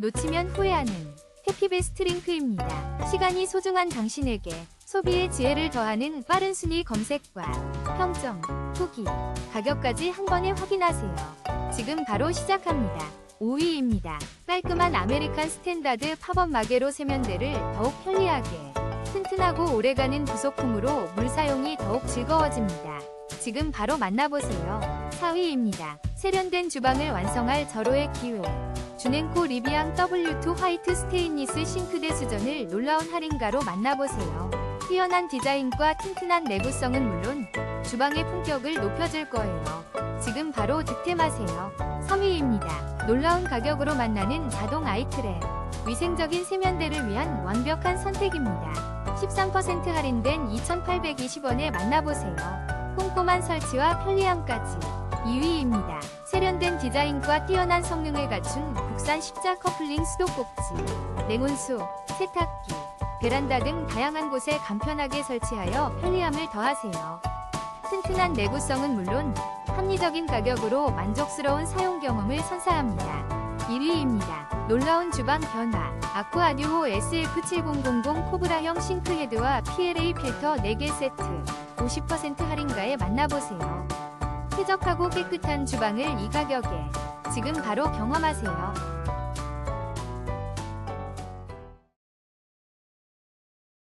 놓치면 후회하는 해피베스트 링크입니다. 시간이 소중한 당신에게 소비의 지혜를 더하는 빠른 순위 검색과 평점, 후기, 가격까지 한 번에 확인하세요. 지금 바로 시작합니다. 5위입니다. 깔끔한 아메리칸 스탠다드 팝업 마개로 세면대를 더욱 편리하게 튼튼하고 오래가는 부속품으로 물 사용이 더욱 즐거워집니다. 지금 바로 만나보세요. 4위입니다. 세련된 주방을 완성할 절호의 기회. 주냉코 리비앙 W2 화이트 스테인리스 싱크대 수전을 놀라운 할인가로 만나보세요. 뛰어난 디자인과 튼튼한 내구성은 물론 주방의 품격을 높여줄 거예요. 지금 바로 득템하세요. 3위입니다. 놀라운 가격으로 만나는 자동 아이트랩. 위생적인 세면대를 위한 완벽한 선택입니다. 13% 할인된 2,820원에 만나보세요. 꼼꼼한 설치와 편리함까지. 2위입니다. 세련된 디자인과 뛰어난 성능을 갖춘 국산 십자 커플링 수도꼭지, 냉온수, 세탁기, 베란다 등 다양한 곳에 간편하게 설치하여 편리함을 더하세요. 튼튼한 내구성은 물론 합리적인 가격으로 만족스러운 사용 경험을 선사합니다. 1위입니다. 놀라운 주방 변화. 아쿠아 듀오 SF7000 코브라형 싱크헤드와 PLA 필터 4개 세트 50% 할인가에 만나보세요. 쾌적하고 깨끗한 주방을 이 가격에 지금 바로 경험하세요.